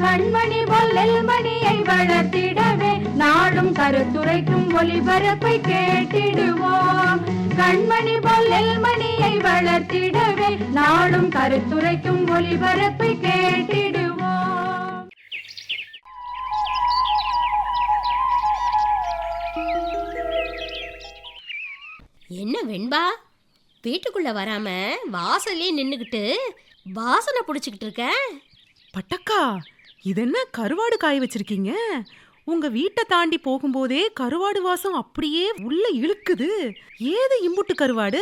கண்மணி பொல்லல் மணியை வளர்த்திடவே நாடும் கருத்துரைக்கும் ஒளிபரப்பை கேட்டிடுவோம். கண்மணி பொல்லல் மணியை வளர்த்திடவே நாடும் கருத்துரைக்கும் ஒளிபரப்பை கேட்டிடுவோம். என்ன வெண்பா? வீட்டுக்குள்ள வராம வாசல்லே நின்னுக்கிட்டு வாசனை புடிச்சுக்கிட்டு இருக்க? பட்டக்கா இது என்ன கருவாடு காய வச்சிருக்கீங்க? உங்க வீட்டை தாண்டி போகும்போதே கருவாடு வாசம் அப்படியே உள்ள இழுக்குது. ஏது இம்புட்டு கருவாடு?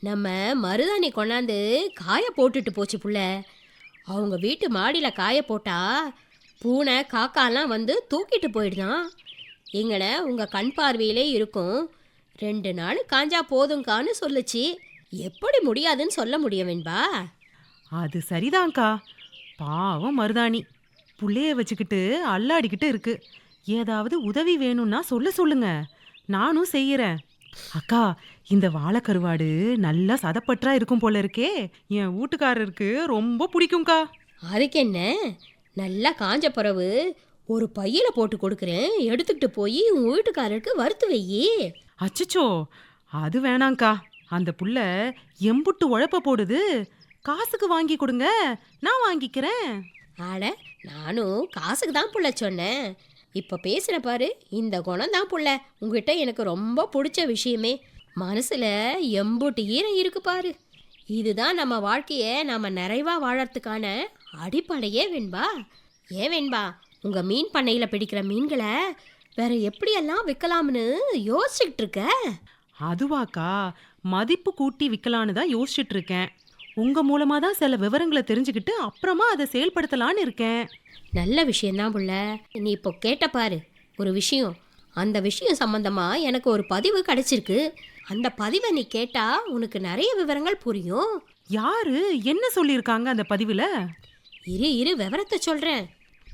நம்ம மருதாணி கொண்டாந்து காய போட்டுட்டு போச்சு புள்ள. அவங்க வீட்டு மாடியில் காய போட்டா பூனை காக்காலாம் வந்து தூக்கிட்டு போயிடுதான். எங்கன உங்கள் கண் பார்வையிலே இருக்கும். ரெண்டு நாள் காஞ்சா போதுங்கான்னு சொல்லுச்சு. எப்படி முடியாதுன்னு சொல்ல முடியும் வெண்பா? அது சரிதான்க்கா. பாவம் மருதாணி. புள்ளைய வச்சுக்கிட்டு அல்லாடிக்கிட்டு இருக்கு. ஏதாவது உதவி வேணும்னா சொல்ல சொல்லுங்க. நானும் செய்யறேன். அக்கா இந்த வாழைக்கருவாடு நல்லா சதப்பற்றா இருக்கும் போல இருக்கே. என் வீட்டுக்காரருக்கு ரொம்ப பிடிக்கும்க்கா. அதுக்கு என்ன? நல்லா காஞ்ச பிறவு ஒரு பையில போட்டு கொடுக்குறேன். எடுத்துக்கிட்டு போய் உன் வீட்டுக்காரருக்கு வறுத்து வையி. அச்சச்சோ அது வேணாங்க்கா அந்த புள்ள எம்புட்டு உழைப்ப போடுது. காசுக்கு வாங்கி கொடுங்க. நான் வாங்கிக்கிறேன். ஆட நானும் காசுக்கு தான் புள்ள சொன்னேன். இப்போ பேசுகிற பாரு இந்த குணம் தான் புள்ள. உங்ககிட்ட எனக்கு ரொம்ப பிடிச்ச விஷயமே. மனசில் எம்பூட்டு ஈரம் இருக்கு பாரு. இதுதான் நம்ம வாழ்க்கையை நம்ம நிறைவாக வாழறதுக்கான அடிப்படையே வெண்பா. ஏன் வெண்பா உங்கள் மீன் பண்ணையில் பிடிக்கிற மீன்களை வேற எப்படியெல்லாம் விற்கலாம்னு யோசிச்சுட்டு இருக்க? அதுவாக்கா மதிப்பு கூட்டி விற்கலான்னு தான் யோசிச்சுட்டு இருக்கேன். உங்க மூலமா தான் சில விவரங்களை தெரிஞ்சுக்கிட்டு அப்புறமா அதை செயல்படுத்தலான்னு இருக்கேன். நல்ல விஷயம்தான் புள்ள. நீ இப்போ கேட்ட பாரு ஒரு விஷயம். அந்த விஷயம் சம்பந்தமா எனக்கு ஒரு பதிவு கிடைச்சிருக்கு. அந்த பதிவை நீ கேட்டா உனக்கு நிறைய விவரங்கள் புரியும். யாரு? என்ன சொல்லியிருக்காங்க அந்த பதிவுல? இரு இரு விவரத்தை சொல்றேன்.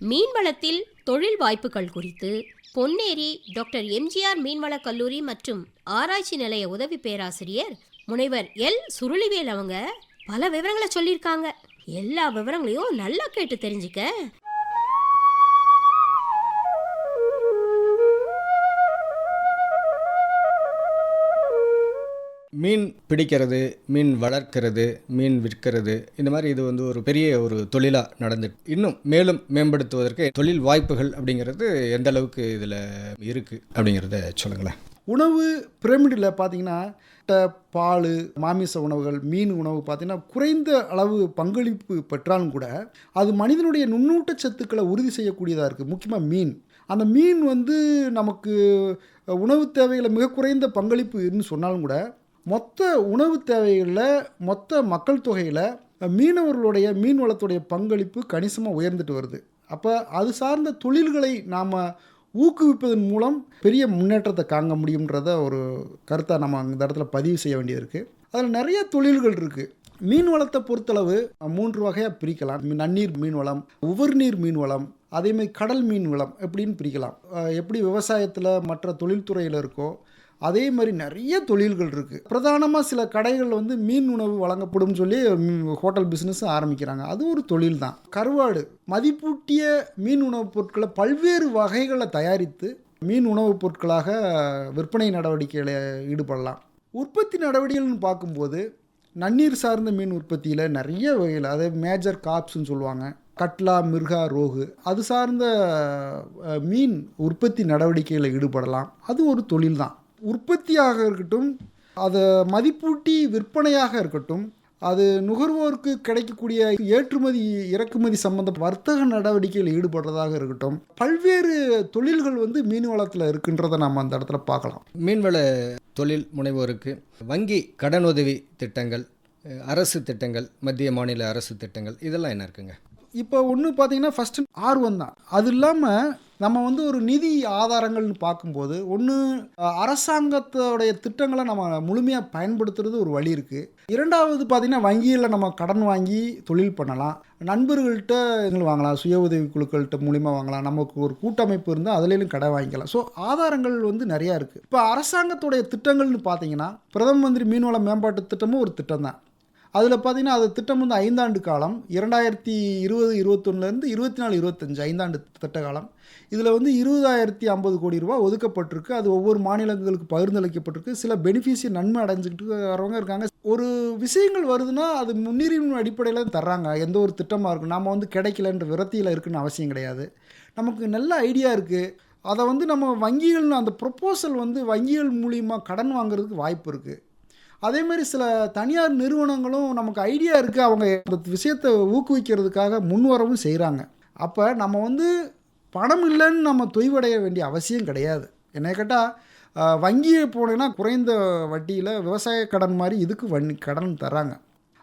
மீன்வளத்தில் தொழில் வாய்ப்புகள் குறித்து பொன்னேரி டாக்டர் எம்ஜிஆர் மீன்வள கல்லூரி மற்றும் ஆராய்ச்சி நிலைய உதவி பேராசிரியர் முனைவர் எல். சுருளிவேல் அவங்க பல விவரங்களை சொல்லியிருக்காங்க. எல்லா விவரங்களையும் நல்லா கேட்டு தெரிஞ்சுக்க. மீன் பிடிக்கிறது மீன் வளர்க்கிறது மீன் விற்கிறது இந்த மாதிரி இது வந்து ஒரு பெரிய ஒரு தொழிலாக நடந்துட்டு இன்னும் மேலும் மேம்படுத்துவதற்கு தொழில் வாய்ப்புகள் அப்படிங்கிறது எந்த அளவுக்கு இதில் இருக்குது அப்படிங்கிறத சொல்லுங்களேன். உணவு பிரமிடில் பார்த்தீங்கன்னா முட்டை, பால் மாமிச உணவுகள் மீன் உணவு பார்த்தீங்கன்னா குறைந்த அளவு பங்களிப்பு பெற்றாலும் கூட அது மனிதனுடைய நுண்ணூட்ட சத்துக்களை உறுதி செய்யக்கூடியதாக இருக்குது முக்கியமாக மீன். அந்த மீன் வந்து நமக்கு உணவு தேவைகளை மிக குறைந்த பங்களிப்புன்னு சொன்னாலும் கூட மொத்த உணவு தேவைகளில் மொத்த மக்கள் தொகையில் மீனவர்களுடைய மீன் வளத்துடைய பங்களிப்பு கணிசமாக உயர்ந்துட்டு வருது. அப்போ அது சார்ந்த தொழில்களை நாம் ஊக்குவிப்பதன் மூலம் பெரிய முன்னேற்றத்தை காங்க முடியுன்றத ஒரு கருத்தை நம்ம இந்த இடத்துல பதிவு செய்ய வேண்டியது இருக்குது அதில் நிறைய தொழில்கள் இருக்குது மீன் வளத்தை பொறுத்தளவு மூன்று வகையாக பிரிக்கலாம். நன்னீர் மீன் வளம் உவர்நீர் மீன் வளம் அதேமாதிரி கடல் மீன் வளம் எப்படின்னு பிரிக்கலாம். எப்படி விவசாயத்தில் மற்ற தொழில்துறையில் இருக்கோ அதே மாதிரி நிறைய தொழில்கள் இருக்குது பிரதானமாக சில கடைகள் வந்து மீன் உணவு வழங்கப்படும் சொல்லி ஹோட்டல் பிஸ்னஸ் ஆரம்பிக்கிறாங்க. அது ஒரு தொழில் தான். கருவாடு மதிப்பூட்டிய மீன் உணவுப் பொருட்களை பல்வேறு வகைகளை தயாரித்து மீன் உணவுப் பொருட்களாக விற்பனை நடவடிக்கையில் ஈடுபடலாம். உற்பத்தி நடவடிக்கைகள்னு பார்க்கும்போது நன்னீர் சார்ந்த மீன் உற்பத்தியில் நிறைய வகையில் அதாவது மேஜர் காப்ஸ்ன்னு சொல்லுவாங்க. கட்லா மிர்கா ரோகு அது சார்ந்த மீன் உற்பத்தி நடவடிக்கையில் ஈடுபடலாம். அது ஒரு தொழில் தான். உற்பத்தியாக இருக்கட்டும் அதை மதிப்பூட்டி விற்பனையாக இருக்கட்டும் அது நுகர்வோருக்கு கிடைக்கக்கூடிய ஏற்றுமதி இறக்குமதி சம்பந்த வர்த்தக நடவடிக்கையில் ஈடுபடுறதாக இருக்கட்டும் பல்வேறு தொழில்கள் வந்து மீன் வளத்தில் இருக்குன்றதை நம்ம அந்த இடத்துல பார்க்கலாம். மீன்வள தொழில் முனைவோருக்கு வங்கி கடனுதவி திட்டங்கள் அஹ், அரசு திட்டங்கள் மத்திய மாநில அரசு திட்டங்கள் இதெல்லாம் என்ன இருக்குங்க? இப்போ ஒன்று பார்த்தீங்கன்னா ஃபஸ்ட்டு ஆர்வம் தான் அது இல்லாமல் நம்ம வந்து ஒரு நிதி ஆதாரங்கள்னு பார்க்கும்போது ஒன்று அரசாங்கத்தோடைய திட்டங்களை நம்ம முழுமையாக பயன்படுத்துறது ஒரு வழி இருக்குது இரண்டாவது பார்த்திங்கன்னா வங்கியில் நம்ம கடன் வாங்கி தொழில் பண்ணலாம். நண்பர்கள்ட்ட எங்களுக்கு வாங்கலாம் சுய உதவி குழுக்கள்கிட்ட மூலிமா வாங்கலாம். நமக்கு ஒரு கூட்டமைப்பு இருந்தால் அதுலேயும் கடன் வாங்கிக்கலாம். ஸோ ஆதாரங்கள் வந்து நிறையா இருக்குது இப்போ அரசாங்கத்துடைய திட்டங்கள்னு பார்த்தீங்கன்னா பிரதம மந்திரி மீன்வள மேம்பாட்டு திட்டமும் ஒரு திட்டம் தான். அதில் பார்த்தீங்கன்னா அது திட்டம் வந்து ஐந்தாண்டு காலம் இரண்டாயிரத்தி இருபது இருபத்தொன்னுலேருந்து இருபத்தி நாலு இருபத்தஞ்சு ஐந்தாண்டு திட்ட காலம். இதில் வந்து இருபதாயிரத்தி ஐம்பது கோடி ரூபா ஒதுக்கப்பட்டிருக்கு. அது ஒவ்வொரு மாநிலங்களுக்கு பகிர்ந்தளிக்கப்பட்டிருக்கு. சில பெனிஃபிஷிய நன்மை அடைஞ்சிக்கிட்டு வரவங்க இருக்காங்க. ஒரு விஷயங்கள் வருதுன்னா அது முன்னுரிமை அடிப்படையில் தர்றாங்க. எந்த ஒரு திட்டமாக இருக்கும் நம்ம வந்து கிடைக்கலன்ற விரத்தியில் இருக்குன்னு அவசியம் கிடையாது. நமக்கு நல்ல ஐடியா இருக்குது அதை வந்து நம்ம வங்கிகள் அந்த ப்ரொப்போசல் வந்து வங்கிகள் மூலியமாக கடன் வாங்குறதுக்கு வாய்ப்பு இருக்குது அதே மாதிரி சில தனியார் நிறுவனங்களும் நமக்கு ஐடியா இருக்குது அவங்க அந்த விஷயத்தை ஊக்குவிக்கிறதுக்காக முன்வரவும் செய்கிறாங்க அப்போ நம்ம வந்து பணம் இல்லைன்னு நம்ம தொய்வடைய வேண்டிய அவசியம் கிடையாது. என்னை கேட்டால் வங்கியை போனீங்கன்னா குறைந்த வட்டியில் விவசாய கடன் மாதிரி இதுக்கு வண்டி கடன் தராங்க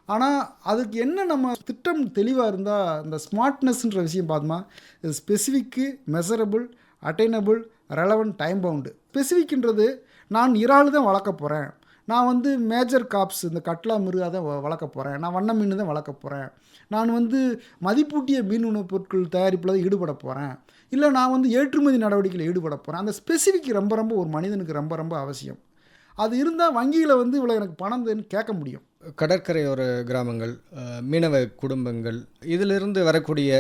ஆனால் அதுக்கு என்ன நம்ம திட்டம் தெளிவாக இருந்தால் இந்த ஸ்மார்ட்னஸ்ன்ற விஷயம் பார்த்தோமா இது specific measurable attainable relevant time bound ஸ்பெசிஃபிக்ன்றது நான் இறால் தான் வளர்க்க போகிறேன் நான் வந்து மேஜர் காப்ஸ் இந்த கட்லா மிருகா தான் வ- வளர்க்க போகிறேன் நான் வண்ண மீன் தான் வளர்க்க போகிறேன் நான் வந்து மதிப்பூட்டிய மீன் உணவுப் பொருட்கள் தயாரிப்பில் தான் ஈடுபட போகிறேன் இல்லை நான் வந்து ஏற்றுமதி நடவடிக்கையில் ஈடுபட போகிறேன் அந்த ஸ்பெசிஃபிக் ரொம்ப ரொம்ப ஒரு மனிதனுக்கு ரொம்ப ரொம்ப அவசியம். அது இருந்தால் வங்கியில் வந்து இவ்வளோ எனக்கு பணம் கேட்க முடியும். கடற்கரையோர கிராமங்கள் மீனவ குடும்பங்கள் இதிலிருந்து வரக்கூடிய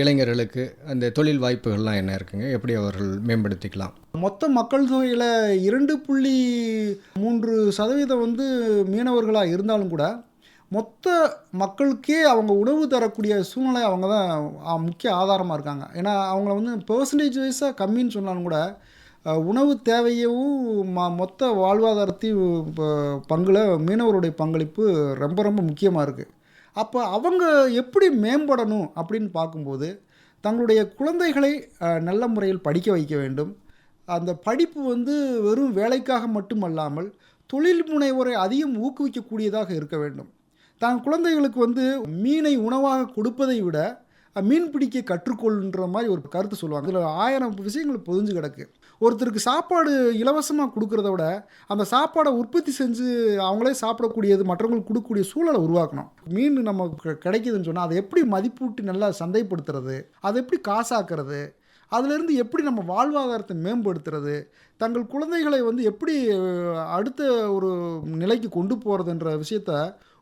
இளைஞர்களுக்கு அந்த தொழில் வாய்ப்புகள்லாம் என்ன இருக்குங்க? எப்படி அவர்கள் மேம்படுத்திக்கலாம்? மொத்த மக்கள் தொகையில் இரண்டு புள்ளி மூன்று சதவீதம் வந்து மீனவர்களாக இருந்தாலும் கூட மொத்த மக்களுக்கே அவங்க உணவு தரக்கூடிய சூழ்நிலை அவங்க தான் முக்கிய ஆதாரமாக இருக்காங்க. ஏன்னா அவங்கள வந்து பெர்சன்டேஜ் வைஸாக கம்மின்னு சொன்னாலும் கூட உணவு தேவையவும் ம மொத்த வாழ்வாதாரத்தையும் பங்கில் மீனவருடைய பங்களிப்பு ரொம்ப ரொம்ப முக்கியமாக இருக்குது அப்போ அவங்க எப்படி மேம்படணும் அப்படின்னு பார்க்கும்போது தங்களுடைய குழந்தைகளை நல்ல முறையில் படிக்க வைக்க வேண்டும். அந்த படிப்பு வந்து வெறும் வேலைக்காக மட்டுமல்லாமல் தொழில் முனைவோரை அதிகம் ஊக்குவிக்கக்கூடியதாக இருக்க வேண்டும். தான் குழந்தைகளுக்கு வந்து மீனை உணவாக கொடுப்பதை விட மீன் பிடிக்க கற்றுக்கொள்ன்ற மாதிரி ஒரு கருத்து சொல்லுவாங்க. இதில் ஆயிரம் விஷயங்கள் பொதிஞ்சு கிடக்கு. ஒருத்தருக்கு சாப்பாடு இலவசமாக கொடுக்கறத விட அந்த சாப்பாடை உற்பத்தி செஞ்சு அவங்களே சாப்பிடக்கூடியது மற்றவங்களுக்கு கொடுக்கக்கூடிய சூழலை உருவாக்கணும். மீன் நமக்கு கிடைக்குதுன்னு சொன்னால் அதை எப்படி மதிப்பூட்டி நல்லா சந்தைப்படுத்துறது அதை எப்படி காசாக்குறது அதிலிருந்து எப்படி நம்ம வாழ்வாதாரத்தை மேம்படுத்துறது தங்கள் குழந்தைகளை வந்து எப்படி அடுத்த ஒரு நிலைக்கு கொண்டு போகிறதுன்ற விஷயத்த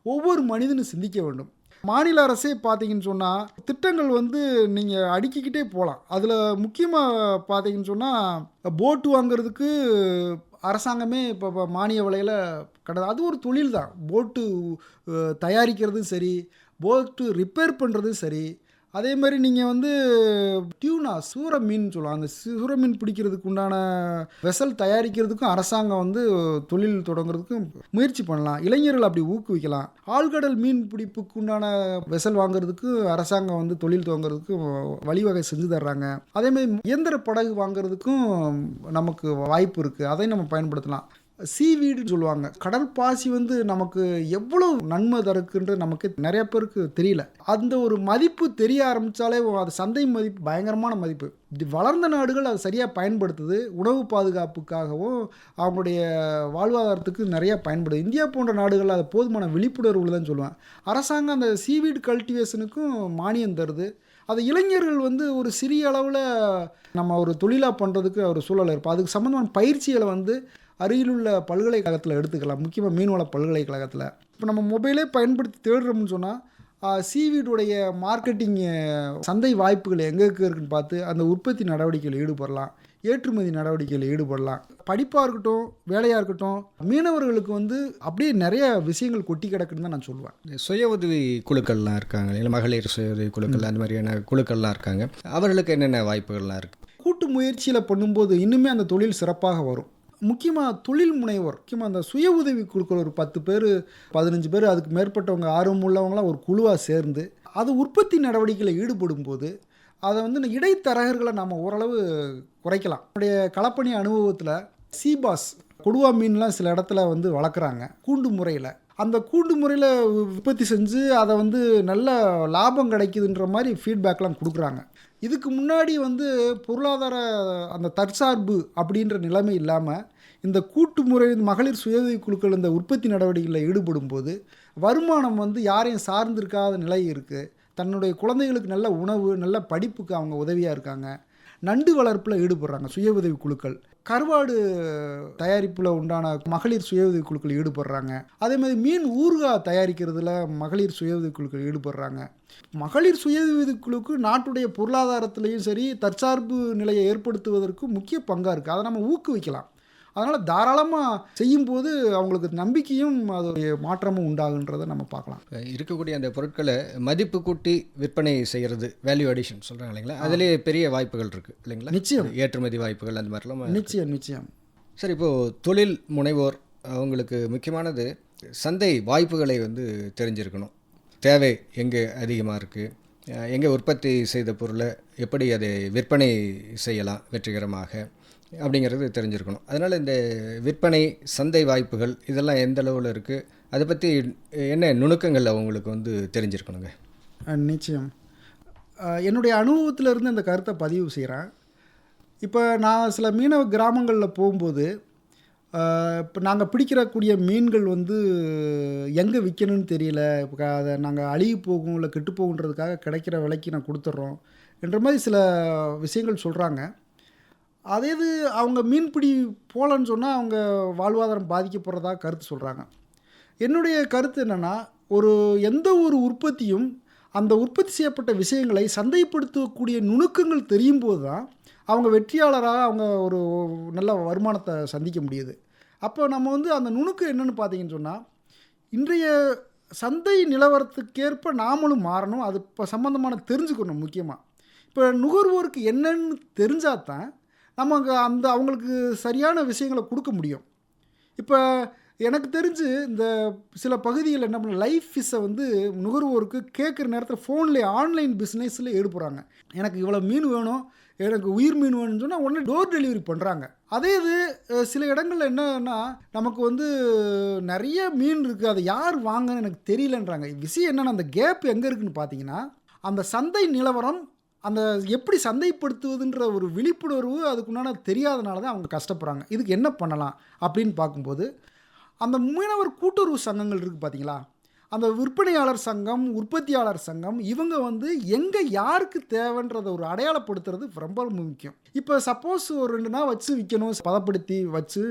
ஒவ்வொரு மனிதனும் சிந்திக்க வேண்டும். மாநில அரசே பார்த்தீங்கன்னு சொன்னால் திட்டங்கள் வந்து நீங்கள் அடுக்கிக்கிட்டே போகலாம் அதில் முக்கியமாக பார்த்தீங்கன்னு சொன்னால் போட்டு வாங்குறதுக்கு அரசாங்கமே இப்போ மானிய விலையில் கிடையாது அது ஒரு தொழில் தான் போட்டு தயாரிக்கிறதும் சரி போட்டு ரிப்பேர் பண்ணுறதும் சரி அதே மாதிரி நீங்கள் வந்து டியூனா சூர மீன் சொல்லலாம் அந்த சூர மீன் பிடிக்கிறதுக்கு உண்டான வெசல் தயாரிக்கிறதுக்கும் அரசாங்கம் வந்து தொழில் தொடங்குறதுக்கும் முயற்சி பண்ணலாம். இளைஞர்கள் அப்படி ஊக்குவிக்கலாம். ஆழ்கடல் மீன் பிடிப்புக்கு உண்டான வெசல் வாங்குறதுக்கு அரசாங்கம் வந்து தொழில் துவங்குறதுக்கு வழிவகை செஞ்சு தர்றாங்க. அதே மாதிரி இயந்திர படகு வாங்குறதுக்கும் நமக்கு வாய்ப்பு இருக்குது அதை நம்ம பயன்படுத்தலாம். சீவீடுன்னு சொல்லுவாங்க. கடல் பாசி வந்து நமக்கு எவ்வளவு நன்மை தருக்குன்ற நமக்கு நிறைய பேருக்கு தெரியல. அந்த ஒரு மதிப்பு தெரிய ஆரம்பித்தாலே அது சந்தை மதிப்பு பயங்கரமான மதிப்பு. வளர்ந்த நாடுகள் அதை சரியாக பயன்படுத்துது. உணவு பாதுகாப்புக்காகவும் அவங்களுடைய வாழ்வாதாரத்துக்கு நிறையா பயன்படுது. இந்தியா போன்ற நாடுகள் அது போதுமான விழிப்புணர்வு தான் சொல்லுவேன். அரசாங்கம் அந்த சீவீடு கல்டிவேஷனுக்கும் மானியம் தருது. அது இளைஞர்கள் வந்து ஒரு சிறிய அளவில் நம்ம ஒரு தொழிலாக பண்ணுறதுக்கு ஒரு சூழல் இருப்போம் அதுக்கு சம்மந்தமான பயிற்சிகளை வந்து அருகிலுள்ள பல்கலைக்கழகத்தில் எடுத்துக்கலாம். முக்கியமாக மீன்வள பல்கலைக்கழகத்தில். இப்போ நம்ம மொபைலே பயன்படுத்தி தேடுறோம்னு சொன்னால் சீவீடுடைய மார்க்கெட்டிங் சந்தை வாய்ப்புகள் எங்கே இருக்குன்னு பார்த்து அந்த உற்பத்தி நடவடிக்கையில் ஈடுபடலாம். ஏற்றுமதி நடவடிக்கையில் ஈடுபடலாம். படிப்பாக இருக்கட்டும் வேலையாக இருக்கட்டும் மீனவர்களுக்கு வந்து அப்படியே நிறைய விஷயங்கள் கொட்டி கிடக்குன்னு தான் நான் சொல்லுவேன். சுய உதவி குழுக்கள்லாம் இருக்காங்க இல்லை மகளிர் சுய உதவி குழுக்கள் அந்த மாதிரியான குழுக்கள்லாம் இருக்காங்க. அவர்களுக்கு என்னென்ன வாய்ப்புகள்லாம் இருக்குது கூட்டு முயற்சியில் பண்ணும்போது இன்னுமே அந்த தொழில் சிறப்பாக வரும். முக்கியமாக தொழில் முனைவோர் முக்கியமாக அந்த சுய உதவி குழுக்கள் ஒரு பத்து பேர் பதினஞ்சு பேர் அதுக்கு மேற்பட்டவங்க ஆர்வம் உள்ளவங்களாம் ஒரு குழுவாக சேர்ந்து அது உற்பத்தி நடவடிக்கையில் ஈடுபடும் போது அதை வந்து இந்த இடைத்தரகர்களை நம்ம ஓரளவு குறைக்கலாம். என்னுடைய களப்பணி அனுபவத்தில் சீபாஸ் கொடுவா மீன்லாம் சில இடத்துல வந்து வளர்க்குறாங்க கூண்டு முறையில். அந்த கூண்டு முறையில் உற்பத்தி செஞ்சு அதை வந்து நல்ல லாபம் கிடைக்குதுன்ற மாதிரி ஃபீட்பேக்லாம் கொடுக்குறாங்க. இதுக்கு முன்னாடி வந்து பொருளாதார அந்த தற்சார்பு அப்படின்ற நிலைமை இல்லாமல் இந்த கூட்டு முறை மகளிர் சுய குழுக்கள் இந்த உற்பத்தி நடவடிக்கைகளில் ஈடுபடும் போது வருமானம் வந்து யாரையும் சார்ந்திருக்காத நிலை இருக்குது தன்னுடைய குழந்தைகளுக்கு நல்ல உணவு நல்ல படிப்புக்கு அவங்க உதவியாக இருக்காங்க. நண்டு வளர்ப்பில் ஈடுபடுறாங்க சுய உதவி குழுக்கள். கருவாடு தயாரிப்பில் உண்டான மகளிர் சுய உதவி குழுக்கள் ஈடுபடுறாங்க. அதே மாதிரி மீன் ஊறுகாய் தயாரிக்கிறதுல மகளிர் சுய உதவி குழுக்கள் ஈடுபடுறாங்க. மகளிர் சுய உதவி குழுக்கு நாட்டுடைய பொருளாதாரத்திலையும் சரி தற்சார்பு நிலையை ஏற்படுத்துவதற்கு முக்கிய பங்காக இருக்குது அதை நம்ம ஊக்குவிக்கலாம். அதனால் தாராளமாக செய்யும்போது அவங்களுக்கு நம்பிக்கையும் அதோடைய மாற்றமும் உண்டாகுன்றதை நம்ம பார்க்கலாம். இருக்கக்கூடிய அந்த பொருட்களை மதிப்பு கூட்டி விற்பனை செய்கிறது வேல்யூ அடிஷன் சொல்கிறாங்க இல்லைங்களா? அதுலேயே பெரிய வாய்ப்புகள் இருக்குது இல்லைங்களா? நிச்சயம். ஏற்றுமதி வாய்ப்புகள் அந்த மாதிரிலாம் நிச்சயம் நிச்சயம். சரி இப்போது தொழில் முனைவோர் அவங்களுக்கு முக்கியமானது சந்தை வாய்ப்புகளை வந்து தெரிஞ்சிருக்கணும். தேவை எங்கே அதிகமாக இருக்குது எங்கே உற்பத்தி செய்த பொருளை எப்படி அதை விற்பனை செய்யலாம் வெற்றிகரமாக? அப்படிங்கிறது தெரிஞ்சிருக்கணும். அதனால் இந்த விற்பனை சந்தை வாய்ப்புகள் இதெல்லாம் எந்த அளவில் இருக்குது அதை பற்றி என்ன நுணுக்கங்கள் அவங்களுக்கு வந்து தெரிஞ்சிருக்கணுங்க? நிச்சயம். என்னுடைய அனுபவத்தில் இருந்து அந்த கருத்தை பதிவு செய்கிறேன் இப்போ நான் சில மீனவ கிராமங்களில் போகும்போது இப்போ நாங்கள் பிடிக்கிறக்கூடிய மீன்கள் வந்து எங்கே விற்கணும்னு தெரியல. இப்போ அதை நாங்கள் அழுகி போகும் இல்லை கெட்டு போகுன்றதுக்காக கிடைக்கிற விலைக்கு நான் கொடுத்துட்றோம் என்ற மாதிரி சில விஷயங்கள் சொல்கிறாங்க அதே இது அவங்க மீன்பிடி போகலன்னு சொன்னால் அவங்க வாழ்வாதாரம் பாதிக்கப்படுறதா கருத்து சொல்கிறாங்க என்னுடைய கருத்து என்னென்னா ஒரு எந்த ஒரு உற்பத்தியும் அந்த உற்பத்தி செய்யப்பட்ட விஷயங்களை சந்தைப்படுத்தக்கூடிய நுணுக்கங்கள் தெரியும் போது தான் அவங்க வெற்றியாளராக அவங்க ஒரு நல்ல வருமானத்தை சந்திக்க முடியுது. அப்போ நம்ம வந்து அந்த நுணுக்கம் என்னென்னு பார்த்தீங்கன்னு சொன்னால் இன்றைய சந்தை நிலவரத்துக்கேற்ப நாமளும் மாறணும். அது இப்போ சம்மந்தமான தெரிஞ்சுக்கணும் முக்கியமாக இப்போ நுகர்வோருக்கு என்னன்னு தெரிஞ்சால் தான் நமக்கு அந்த அவங்களுக்கு சரியான விஷயங்களை கொடுக்க முடியும். இப்போ எனக்கு தெரிஞ்சு இந்த சில பகுதிகளில் என்ன பண்ண லைஃப் ஃபிஷ்ஷை வந்து நுகர்வோருக்கு கேட்குற நேரத்தில் ஃபோன்லேயே ஆன்லைன் பிஸ்னஸில் ஈடுபடுறாங்க. எனக்கு இவ்வளோ மீன் வேணும் எனக்கு உயிர் மீன் வேணும்னு சொன்னால் உடனே டோர் டெலிவரி பண்ணுறாங்க அதே இது சில இடங்களில் என்னன்னா நமக்கு வந்து நிறைய மீன் இருக்குது அதை யார் வாங்கன்னு எனக்கு தெரியலன்றாங்க. விஷயம் என்னென்னா அந்த கேப் எங்கே இருக்குதுன்னு பார்த்தீங்கன்னா அந்த சந்தை நிலவரம் அந்த எப்படி சந்தைப்படுத்துவதுன்ற ஒரு விழிப்புணர்வு அதுக்குண்டான தெரியாதனால தான் அவங்க கஷ்டப்படுறாங்க. இதுக்கு என்ன பண்ணலாம் அப்படின்னு பார்க்கும்போது அந்த மீனவர் கூட்டுறவு சங்கங்கள் இருக்குது பார்த்தீங்களா அந்த விற்பனையாளர் சங்கம் உற்பத்தியாளர் சங்கம் இவங்க வந்து எங்கே யாருக்கு தேவைன்றத ஒரு அடையாளப்படுத்துறது ரொம்ப ரொம்ப முக்கியம். இப்போ சப்போஸ் ஒரு ரெண்டு நாள் வச்சு விற்கணும் பதப்படுத்தி வச்சு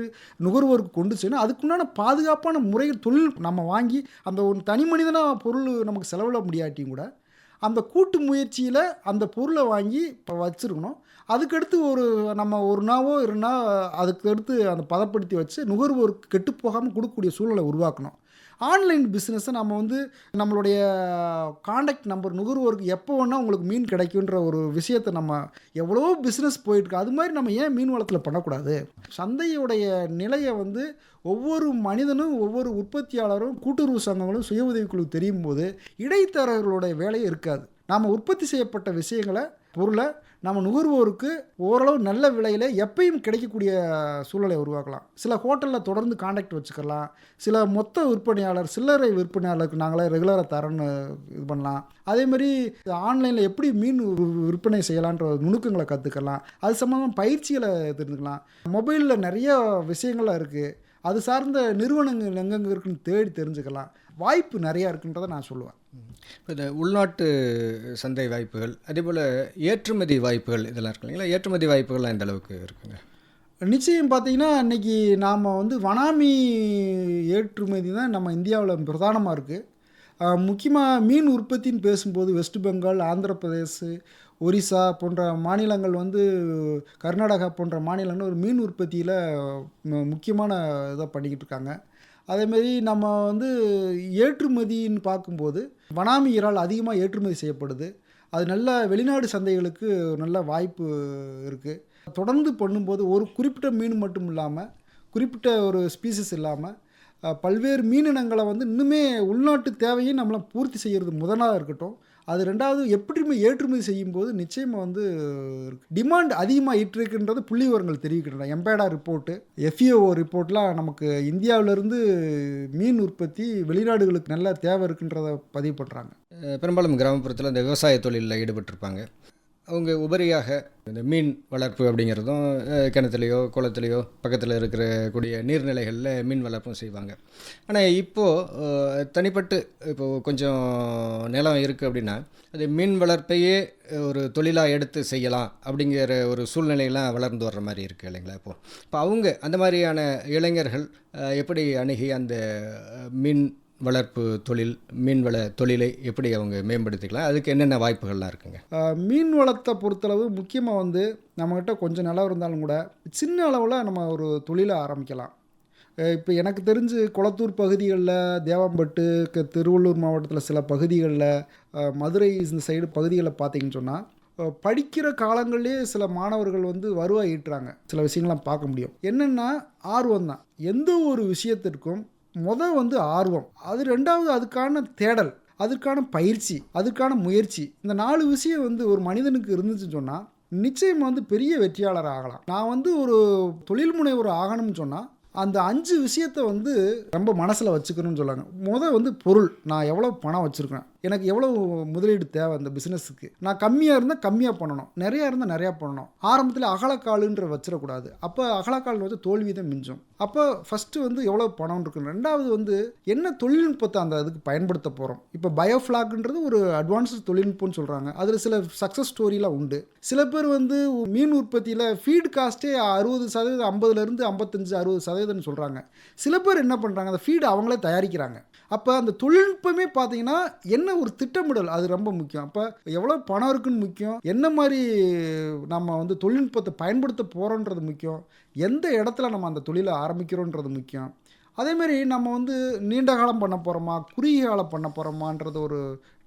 நுகர்வோருக்கு கொண்டு செய்யணும் அதுக்குண்டான பாதுகாப்பான முறைகள் தொழில் நம்ம வாங்கி அந்த ஒரு தனி மனிதனாக பொருள் நமக்கு செலவிட முடியாட்டியும் கூட அந்த கூட்டு முயற்சியில் அந்த பொருளை வாங்கி இப்போ வச்சுருக்கணும். அதுக்கடுத்து ஒரு நம்ம ஒரு நாவோ இருனா அதுக்கு அடுத்து அந்த பதப்படுத்தி வச்சு நுகர்வோருக்கு கெட்டு போகாமல் கொடுக்கக்கூடிய சூழலை உருவாக்கணும். ஆன்லைன் பிஸ்னஸை நம்ம வந்து நம்மளுடைய காண்டாக்ட் நம்பர் நுகர்வோருக்கு எப்போ வேணால் உங்களுக்கு மீன் கிடைக்குன்ற ஒரு விஷயத்தை நம்ம எவ்வளோ பிஸ்னஸ் போயிட்டுருக்கு. அது மாதிரி நம்ம ஏன் மீன் வளத்தில் பண்ணக்கூடாது? சந்தையுடைய நிலையை வந்து ஒவ்வொரு மனிதனும் ஒவ்வொரு உற்பத்தியாளரும் கூட்டுறவு சங்கங்களும் சுய உதவிக்குழு தெரியும் போது இடைத்தரகர்களுடைய வேலையே இருக்காது. நாம் உற்பத்தி செய்யப்பட்ட விஷயங்களை பொருளை நம்ம நுகர்வோருக்கு ஓரளவு நல்ல விலையில் எப்பயும் கிடைக்கக்கூடிய சூழலை உருவாக்கலாம். சில ஹோட்டலில் தொடர்ந்து காண்டாக்ட் வச்சுக்கலாம். சில மொத்த விற்பனையாளர் சில்லறை விற்பனையாளருக்கு நாங்களே ரெகுலராக தரேன்னு இது பண்ணலாம். அதே மாதிரி ஆன்லைனில் எப்படி மீன் விற்பனை செய்யலான்ற நுணுக்கங்களை கற்றுக்கலாம் அது சம்மந்தமாக பயிற்சிகளை தெரிஞ்சுக்கலாம். மொபைலில் நிறைய விஷயங்கள்லாம் இருக்குது அது சார்ந்த நிறுவனங்கள் எங்கெங்கே இருக்குன்னு தேடி தெரிஞ்சுக்கலாம். வாய்ப்பு நிறையா இருக்குன்றதை நான் சொல்லுவேன். இப்போ இந்த உள்நாட்டு சந்தை வாய்ப்புகள் அதே போல் ஏற்றுமதி வாய்ப்புகள் இதெல்லாம் இருக்கு இல்லைங்களா? ஏற்றுமதி வாய்ப்புகள்லாம் எந்த அளவுக்கு இருக்குங்க? நிச்சயம் பார்த்தீங்கன்னா இன்றைக்கி நாம் வந்து வனாமி ஏற்றுமதி தான் நம்ம இந்தியாவில் பிரதானமாக இருக்குது முக்கியமாக மீன் உற்பத்தின்னு பேசும்போது வெஸ்ட் பெங்கால் ஆந்திர பிரதேஷ் ஒரிசா போன்ற மாநிலங்கள் வந்து கர்நாடகா போன்ற மாநிலங்கள் ஒரு மீன் உற்பத்தியில் முக்கியமான இதை பண்ணிக்கிட்டு இருக்காங்க. அதேமாரி நம்ம வந்து ஏற்றுமதின்னு பார்க்கும்போது வனாமி இறால் அதிகமாக ஏற்றுமதி செய்யப்படுது. அது நல்ல வெளிநாடு சந்தைகளுக்கு நல்ல வாய்ப்பு இருக்குது தொடர்ந்து பண்ணும்போது ஒரு குறிப்பிட்ட மீன் மட்டும் இல்லாமல் குறிப்பிட்ட ஒரு ஸ்பீசிஸ் இல்லாமல் பல்வேறு மீனினங்களை வந்து இன்னுமே உள்நாட்டு தேவையை நம்மளை பூர்த்தி செய்கிறது முதலாக இருக்கட்டும். அது ரெண்டாவது எப்படியுமே ஏற்றுமதி செய்யும்போது நிச்சயமாக வந்து டிமாண்ட் அதிகமாக இட்டிருக்குன்றது புள்ளி விவரங்கள் தெரிவிக்கின்றன எம்பேடா ரிப்போர்ட்டு எஃப்இஓ ரிப்போர்ட்லாம் நமக்கு இந்தியாவிலேருந்து மீன் உற்பத்தி வெளிநாடுகளுக்கு நல்ல தேவை இருக்குன்றதை பதிவு பண்ணுறாங்க பெரும்பாலும் கிராமப்புறத்தில் இந்த விவசாய தொழிலில் ஈடுபட்டிருப்பாங்க. அவங்க உபரியாக இந்த மீன் வளர்ப்பு அப்படிங்கிறதும் கிணத்துலையோ குளத்துலையோ பக்கத்தில் இருக்கிற கூடிய நீர்நிலைகளில் மீன் வளர்ப்பும் செய்வாங்க. ஆனால் இப்போது தனிப்பட்டு இப்போது கொஞ்சம் நிலம் இருக்குது அப்படின்னா அது மீன் வளர்ப்பையே ஒரு தொழிலாக எடுத்து செய்யலாம் அப்படிங்கிற ஒரு சூழ்நிலையெல்லாம் வளர்ந்து வர்ற மாதிரி இருக்குது இல்லைங்களா இப்போது இப்போ அவங்க அந்த மாதிரியான இளைஞர்கள் எப்படி அணுகி அந்த மீன் வளர்ப்பு தொழில் மீன்வள தொழிலை எப்படி அவங்க மேம்படுத்திக்கலாம்? அதுக்கு என்னென்ன வாய்ப்புகள்லாம் இருக்குங்க? மீன் வளத்தை பொறுத்தளவு முக்கியமாக வந்து நம்மக்கிட்ட கொஞ்சம் நிலம் இருந்தாலும் கூட சின்ன அளவில் நம்ம ஒரு தொழிலை ஆரம்பிக்கலாம். இப்போ எனக்கு தெரிஞ்சு குளத்தூர் பகுதிகளில் தேவம்பட்டு திருவள்ளூர் மாவட்டத்தில் சில பகுதிகளில் மதுரை இந்த சைடு பகுதிகளில் பார்த்தீங்கன்னு சொன்னால் படிக்கிற காலங்களிலே சில மாணவர்கள் வந்து வருவாய் ஈட்டுறாங்க. சில விஷயங்கள்லாம் பார்க்க முடியும். என்னென்னா ஆர்வம் தான் எந்த ஒரு விஷயத்திற்கும் முதல் வந்து ஆர்வம். அது ரெண்டாவது அதுக்கான தேடல் அதுக்கான பயிற்சி அதுக்கான முயற்சி. இந்த நாலு விஷயம் வந்து ஒரு மனிதனுக்கு இருந்துச்சுன்னு சொன்னால் நிச்சயம் வந்து பெரிய வெற்றியாளர் ஆகலாம். நான் வந்து ஒரு தொழில் முனைவர் ஆகணும்னு சொன்னால் அந்த அஞ்சு விஷயத்தை வந்து ரொம்ப மனசில் வச்சுக்கணும்னு சொல்லுவாங்க முத வந்து பொருள். நான் எவ்வளோ பணம் வச்சுருக்கேன் எனக்கு எவ்வளோ முதலீடு தேவை அந்த பிஸ்னஸுக்கு நான் கம்மியாக இருந்தால் கம்மியாக பண்ணணும். நிறையா இருந்தால் நிறையா பண்ணணும். ஆரம்பத்தில் அகலக்காலுன்ற வச்சிடக்கூடாது. அப்போ அகலக்கால் வந்து தோல்வி தான் மிஞ்சும். அப்போ ஃபஸ்ட்டு வந்து எவ்வளோ பணம் இருக்கணும். ரெண்டாவது வந்து என்ன தொழில்நுட்பத்தை அந்த அதுக்கு பயன்படுத்த போகிறோம் இப்போ பயோஃப்ளாக்ன்றது ஒரு அட்வான்ஸ்டு தொழில்நுட்பம்னு சொல்கிறாங்க அதில் சில சக்ஸஸ் ஸ்டோரிலாம் உண்டு. சில பேர் வந்து மீன் உற்பத்தியில் ஃபீட் காஸ்ட்டே அறுபது சதவீதம் ஐம்பதுலேருந்து ஐம்பத்தஞ்சு அறுபது சதவீதம்னு சொல்கிறாங்க சில பேர் என்ன பண்ணுறாங்க அந்த ஃபீடு அவங்களே தயாரிக்கிறாங்க. அப்போ அந்த தொழில்நுட்பமே பார்த்தீங்கன்னா என்ன ஒரு திட்டமிடல்? அது ரொம்ப முக்கியம். அப்போ எவ்வளோ பணம் இருக்குன்னு முக்கியம். என்ன மாதிரி நம்ம வந்து தொழில்நுட்பத்தை பயன்படுத்த போகிறோன்றது முக்கியம். எந்த இடத்துல நம்ம அந்த தொழிலை ஆரம்பிக்கிறோன்றது முக்கியம். அதேமாரி நம்ம வந்து நீண்ட காலம் பண்ண போகிறோமா குறுகிய காலம் பண்ண போகிறோமான்றது ஒரு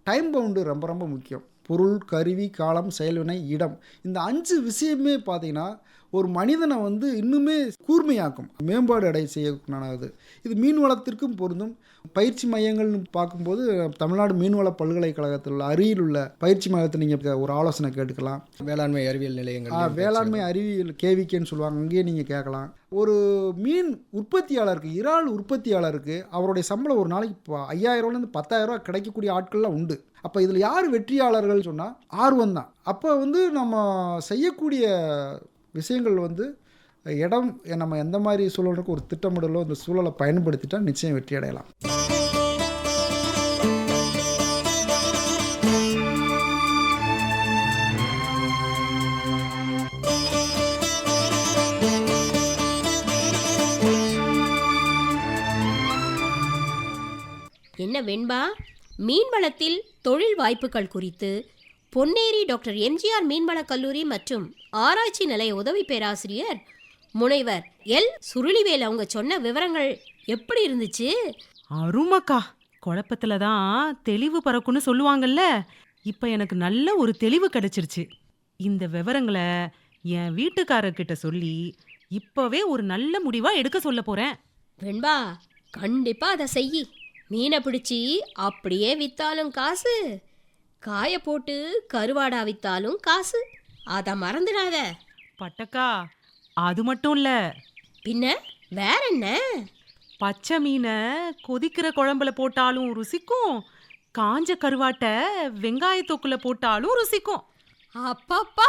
டைம் பவுண்டு ரொம்ப ரொம்ப முக்கியம். பொருள் கருவி காலம் செயல்வினை இடம். இந்த அஞ்சு விஷயமே பார்த்தீங்கன்னா ஒரு மனிதனை வந்து இன்னுமே கூர்மையாக்கும் மேம்பாடு அடை செய்யக்கூடியது இது மீன் வளத்திற்கும் பொருந்தும். பயிற்சி மையங்கள்னு பார்க்கும்போது தமிழ்நாடு மீன்வள பல்கலைக்கழகத்தில் உள்ள அருகில் உள்ள பயிற்சி மையத்தை நீங்கள் ஒரு ஆலோசனை கேட்டுக்கலாம். வேளாண்மை அறிவியல் நிலையங்கள் வேளாண்மை அறிவியல் கேவிக்கேன்னு சொல்லுவாங்க. அங்கேயே நீங்கள் கேட்கலாம். ஒரு மீன் உற்பத்தியாளருக்கு இறால் உற்பத்தியாளருக்கு அவருடைய சம்பளம் ஒரு நாளைக்கு இப்போ ஐயாயிரம்லேருந்து பத்தாயிரரூவா கிடைக்கக்கூடிய ஆட்கள்லாம் உண்டு. அப்போ இதில் யார் வெற்றியாளர்கள் சொன்னால் ஆர்வம் தான் அப்போ வந்து நம்ம செய்யக்கூடிய விஷயங்கள் வந்து இடம் நம்ம எந்த மாதிரி சூழலுக்கு ஒரு திட்டமிடலோ இந்த சூழலை பயன்படுத்திட்டால் நிச்சயம் வெற்றி அடையலாம். என்ன வெண்பா? மீன்வளத்தில் தொழில் வாய்ப்புகள் குறித்து பொன்னேரி டாக்டர் எம்ஜிஆர் மீன்வளக் கல்லூரி மற்றும் ஆராய்ச்சி நிலைய உதவி பேராசிரியர் முனைவர் எல். சுருளிவேல் அவங்க சொன்ன விவரங்கள் எப்படி இருந்துச்சு? அருமக்கா. குழப்பத்துல தான் தெளிவு பறக்கும்னு சொல்லுவாங்கல்ல. இப்ப எனக்கு நல்ல ஒரு தெளிவு கிடைச்சிருச்சு. இந்த விவரங்களை என் வீட்டுக்காரர்கிட்ட சொல்லி இப்பவே ஒரு நல்ல முடிவா எடுக்க சொல்ல போறேன். வெண்பா கண்டிப்பா அதை செய் மீனை பிடிச்சி அப்படியே வித்தாலும் காசு. காய போட்டு கருவாடா வித்தாலும் காசு. அதை மறந்துடாத. பட்டக்கா அது மட்டும் இல்ல. பின்ன வேற என்ன? பச்சை மீனை கொதிக்கிற குழம்புல போட்டாலும் ருசிக்கும். காஞ்ச கருவாட்டை வெங்காய தொக்குல போட்டாலும் ருசிக்கும். அப்பப்பா!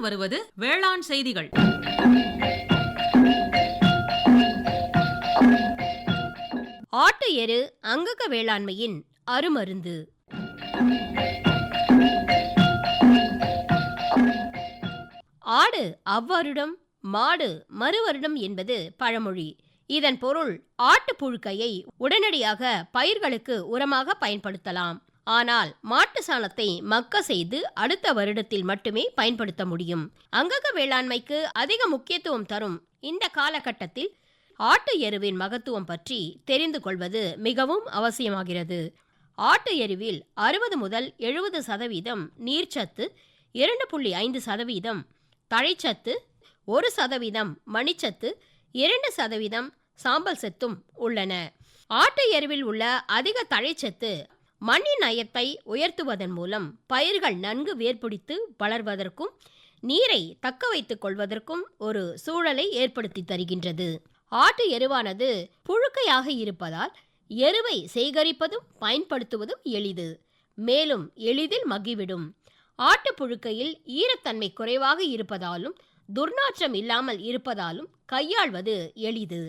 அடுத்து வருவது வேளாண் செய்திகள். ஆட்டு எரு அங்கக வேளாண்மையின் அருமருந்து. ஆடு அவ்வருடம் மாடு மறுவருடம் என்பது பழமொழி. இதன் பொருள் ஆட்டு புழுக்கையை உடனடியாக பயிர்களுக்கு உரமாக பயன்படுத்தலாம். ஆனால் மாட்டு சாணத்தை மக்க செய்து அடுத்த வருடத்தில் மட்டுமே பயன்படுத்த முடியும். அங்கக வேளாண்மைக்கு அதிக முக்கியத்துவம் தரும் இந்த காலகட்டத்தில் ஆட்டு எருவின் மகத்துவம் பற்றி தெரிந்து கொள்வது மிகவும் அவசியமாகிறது. ஆட்டு எருவில் அறுபது முதல் எழுபது சதவீதம் நீர்ச்சத்து இரண்டு புள்ளி ஐந்து சதவீதம் தழைச்சத்து ஒரு சதவீதம் மணிச்சத்து இரண்டு சதவீதம் சாம்பல் சத்தும் உள்ளன. ஆட்டு எருவில் உள்ள அதிக தழைச்சத்து மண்ணின் நயத்தை உயர்த்துவதன் மூலம் பயிர்கள் நன்கு வேர்பிடித்து வளர்வதற்கும் நீரை தக்க வைத்துக் கொள்வதற்கும் ஒரு சூழலை ஏற்படுத்தி தருகின்றது. ஆட்டு எருவானது புழுக்கையாக இருப்பதால் எருவை சேகரிப்பதும் பயன்படுத்துவதும் எளிது மேலும் எளிதில் மகிவிடும் ஆட்டு புழுக்கையில் ஈரத்தன்மை குறைவாக இருப்பதாலும் துர்நாற்றம் இல்லாமல் இருப்பதாலும் கையாள்வது எளிது.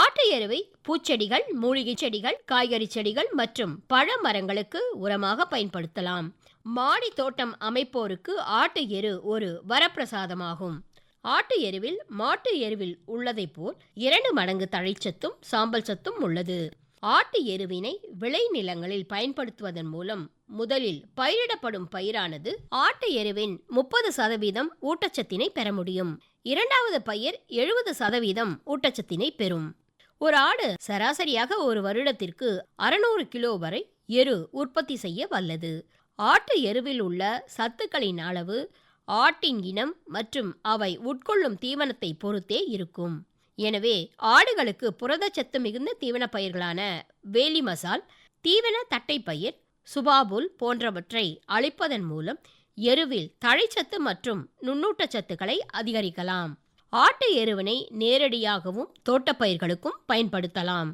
ஆட்டு எருவை பூச்செடிகள் மூலிகை செடிகள் காய்கறி செடிகள் மற்றும் பழ மரங்களுக்கு உரமாக பயன்படுத்தலாம். மாடி தோட்டம் அமைப்போருக்கு ஆட்டு எரு ஒரு வரப்பிரசாதமாகும். ஆட்டு எருவில் மாட்டு எருவில் உள்ளதைப் போல் இரண்டு மடங்கு தழைச்சத்தும் சாம்பல் சத்தும் உள்ளது. ஆட்டு எருவினை விளைநிலங்களில் பயன்படுத்துவதன் மூலம் முதலில் பயிரிடப்படும் பயிரானது ஆட்டு எருவின் முப்பது சதவீதம் ஊட்டச்சத்தினை பெற முடியும். இரண்டாவது பயிர் எழுபது சதவீதம் ஊட்டச்சத்தினை பெறும். ஒரு ஆடு சராசரியாக ஒரு வருடத்திற்கு அறுநூறு கிலோ வரை எரு உற்பத்தி செய்ய வல்லது. ஆட்டு எருவில் உள்ள சத்துக்களின் அளவு ஆட்டின் இனம் மற்றும் அவை உட்கொள்ளும் தீவனத்தை பொறுத்தே இருக்கும். எனவே ஆடுகளுக்கு புரதச்சத்து மிகுந்த தீவன பயிர்களான வேலி மசால் தீவன தட்டைப்பயிர் சுபாபுல் போன்றவற்றை அளிப்பதன் மூலம் எருவில் தழைச்சத்து மற்றும் நுண்ணூட்டச்சத்துக்களை அதிகரிக்கலாம். ஆட்டு எருவினை நேரடியாகவும் தோட்டப்பயிர்களுக்கும் பயன்படுத்தலாம்.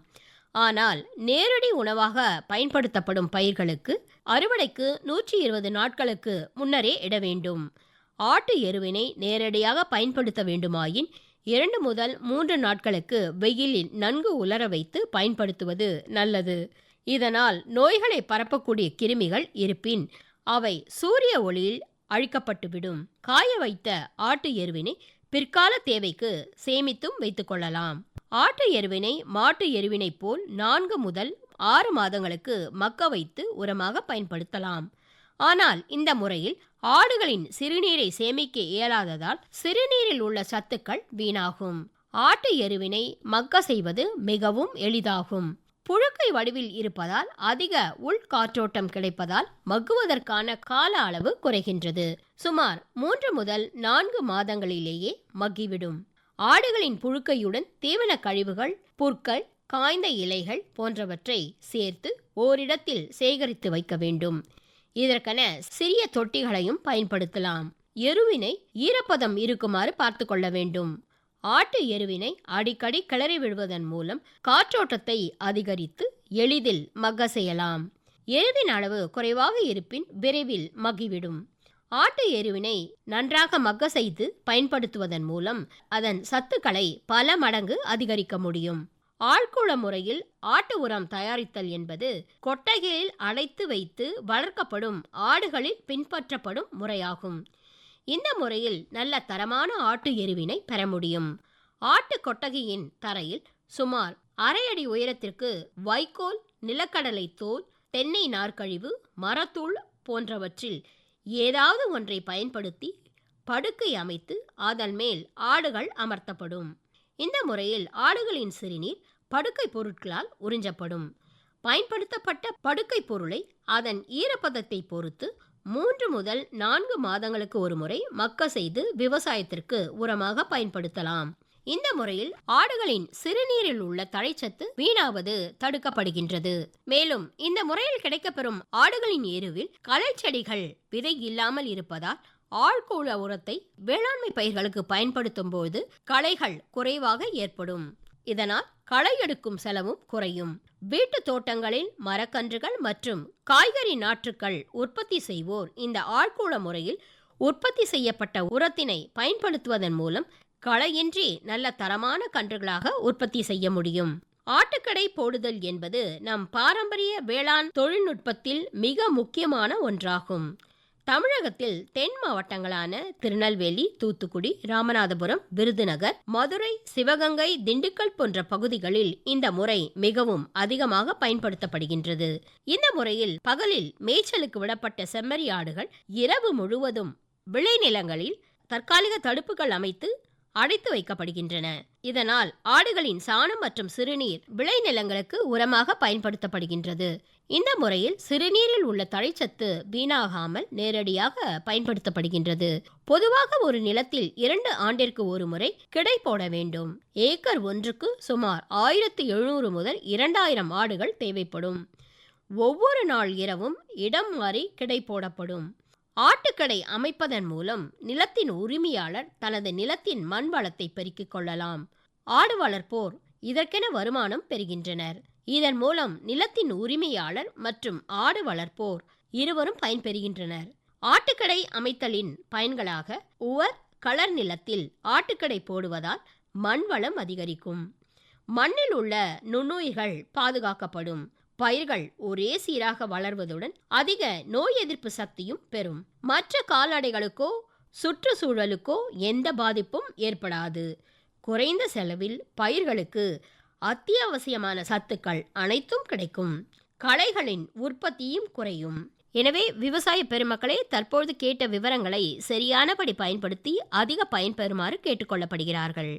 ஆனால் நேரடி உணவாக பயன்படுத்தப்படும் பயிர்களுக்கு அறுவடைக்கு நூற்றி இருபது நாட்களுக்கு முன்னரே இட வேண்டும். ஆட்டு எருவினை நேரடியாக பயன்படுத்த வேண்டுமாயின் இரண்டு முதல் மூன்று நாட்களுக்கு வெயிலில் நன்கு உலர வைத்து பயன்படுத்துவது நல்லது. இதனால் நோய்களை பரப்பக்கூடிய கிருமிகள் இருப்பின் அவை சூரிய ஒளியில் அழிக்கப்பட்டுவிடும். காய வைத்த ஆட்டு எருவினை பிற்கால தேவைக்கு சேமித்தும் வைத்துக்கொள்ளலாம் ஆட்டு எருவினை மாட்டு எருவினைப் போல் நான்கு முதல் ஆறு மாதங்களுக்கு மக்க வைத்து உரமாக பயன்படுத்தலாம். ஆனால் இந்த முறையில் ஆடுகளின் சிறுநீரை சேமிக்க இயலாததால் சிறுநீரில் உள்ள சத்துக்கள் வீணாகும். ஆட்டு எருவினை மக்க செய்வது மிகவும் எளிதாகும். புழுக்கை வடிவில் இருப்பதால் அதிக உள்காற்றோட்டம் கிடைப்பதால் மக்குவதற்கான கால அளவு குறைகின்றது. சுமார் மூன்று முதல் நான்கு மாதங்களிலேயே மக்கிவிடும். ஆடுகளின் புழுக்கையுடன் தீவன கழிவுகள் புற்கள் காய்ந்த இலைகள் போன்றவற்றை சேர்த்து ஓரிடத்தில் சேகரித்து வைக்க வேண்டும். இதற்கென சிறிய தொட்டிகளையும் பயன்படுத்தலாம். எருவினை ஈரப்பதம் இருக்குமாறு பார்த்து கொள்ள வேண்டும். ஆட்டு எருவினை அடிக்கடி கிளறி விடுவதன் மூலம் காற்றோட்டத்தை அதிகரித்து எளிதில் மக்க செய்யலாம். எருவின் அளவு குறைவாக இருப்பின் விரைவில் மகிவிடும் ஆட்டு எருவினை நன்றாக மக்க செய்து பயன்படுத்துவதன் மூலம் அதன் சத்துக்களை பல மடங்கு அதிகரிக்க முடியும். ஆழ்குள முறையில் ஆட்டு உரம் தயாரித்தல் என்பது கொட்டகையில் அடைத்து வைத்து வளர்க்கப்படும் ஆடுகளில் பின்பற்றப்படும் முறையாகும். இந்த முறையில் நல்ல தரமான ஆட்டு எருவினை பெற முடியும். ஆட்டு கொட்டகையின் தரையில் சுமார் அரை அடி உயரத்திற்கு வைக்கோல் நிலக்கடலை தோல் தென்னை நார்க்கழிவு மரத்தூள் போன்றவற்றில் ஏதாவது ஒன்றை பயன்படுத்தி படுக்கை அமைத்து அதன் மேல் ஆடுகள் அமர்த்தப்படும். இந்த முறையில் ஆடுகளின் சிறுநீர் படுக்கை பொருட்களால் உறிஞ்சப்படும். பயன்படுத்தப்பட்ட படுக்கை பொருளை அதன் ஈரப்பதத்தை பொறுத்து மூன்று முதல் நான்கு மாதங்களுக்கு ஒரு முறை மக்க செய்து விவசாயத்திற்கு உரமாக பயன்படுத்தலாம். இந்த முறையில் ஆடுகளின் சிறுநீரில் உள்ள தழைச்சத்து வீணாவது தடுக்கப்படுகின்றது. மேலும் இந்த முறையில் கிடைக்கப்பெறும் ஆடுகளின் எருவில் களை செடிகள் விதை இல்லாமல் இருப்பதால் ஆழ்கூழ உரத்தை வேளாண்மை பயிர்களுக்கு பயன்படுத்தும் போது களைகள் குறைவாக ஏற்படும். இதனால் களை எடுக்கும் செலவும் குறையும். வீட்டு தோட்டங்களில் மரக்கன்றுகள் மற்றும் காய்கறி நாற்றுக்கள் உற்பத்தி செய்வோர் இந்த ஆழ்கூள முறையில் உற்பத்தி செய்யப்பட்ட உரத்தினை பயன்படுத்துவதன் மூலம் களையின்றி நல்ல தரமான கன்றுகளாக உற்பத்தி செய்ய முடியும். ஆட்டுக்கடை போடுதல் என்பது நம் பாரம்பரிய வேளாண் தொழில்நுட்பத்தில் மிக முக்கியமான ஒன்றாகும். தமிழகத்தில் தென் மாவட்டங்களான திருநெல்வேலி தூத்துக்குடி ராமநாதபுரம் விருதுநகர் மதுரை சிவகங்கை திண்டுக்கல் போன்ற பகுதிகளில் இந்த முறை மிகவும் அதிகமாக பயன்படுத்தப்படுகின்றது. இந்த முறையில் பகலில் மேய்ச்சலுக்கு விடப்பட்ட செம்மறி ஆடுகள் இரவு முழுவதும் விளைநிலங்களில் தற்காலிக தடுப்புகள் அமைத்து அடைத்து வைக்கப்படுகின்றன. இதனால் ஆடுகளின் சாணம் மற்றும் சிறுநீர் விளைநிலங்களுக்கு உரமாக பயன்படுத்தப்படுகின்றது. இந்த முறையில் சிறுநீரில் உள்ள தழைச்சத்து வீணாகாமல் நேரடியாக பயன்படுத்தப்படுகின்றது. பொதுவாக ஒரு நிலத்தில் இரண்டு ஆண்டிற்கு ஒரு முறை கிடை போட வேண்டும். ஏக்கர் ஒன்றுக்கு சுமார் ஆயிரத்து எழுநூறு முதல் இரண்டாயிரம் ஆடுகள் தேவைப்படும். ஒவ்வொரு நாள் இரவும் இடம் மாறி கிடை போடப்படும். ஆட்டுக்கடை அமைப்பதன் மூலம் நிலத்தின் உரிமையாளர் தனது நிலத்தின் மண் வளத்தை பெருக்கிக் கொள்ளலாம். ஆடு வளர்ப்போர் இதற்கென வருமானம் பெறுகின்றனர். இதன் மூலம் நிலத்தின் உரிமையாளர் மற்றும் ஆடு வளர்ப்போர் இருவரும் பயன்பெறுகின்றனர் ஆட்டுக்கடை அமைத்தலின் பயன்களாக உவர் களர் நிலத்தில் ஆட்டுக்கடை போடுவதால் மண் வளம் அதிகரிக்கும். மண்ணில் உள்ள நுண்ணுயிர்கள் பாதுகாக்கப்படும். பயிர்கள் ஒரே சீராக வளர்வதுடன் அதிக நோய் எதிர்ப்பு சக்தியும் பெறும். மற்ற கால்நடைகளுக்கோ சுற்றுச்சூழலுக்கோ எந்த பாதிப்பும் ஏற்படாது. குறைந்த செலவில் பயிர்களுக்கு அத்தியாவசியமான சத்துக்கள் அனைத்தும் கிடைக்கும். களைகளின் உற்பத்தியும் குறையும். எனவே விவசாய பெருமக்களே தற்பொழுது கேட்ட விவரங்களை சரியானபடி பயன்படுத்தி அதிக பயன்பெறுமாறு கேட்டுக்கொள்ளப்படுகிறார்கள்.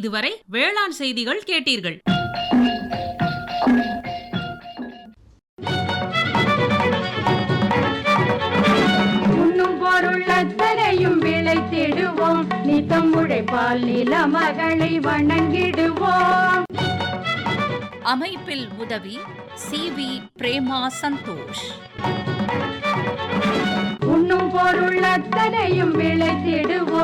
இதுவரை வேளாண் செய்திகள் கேட்டீர்கள். உண்ணும் பொருள் அத்தனையும் விளைத்திடுவோம் நித்தம் உழைப்பால் நில மகளை வணங்கிடுவோம். அமைப்பில் உதவி சி வி பிரேமா சந்தோஷ். உண்ணும் பொருள் அத்தனையும் விளைத்திடுவோம்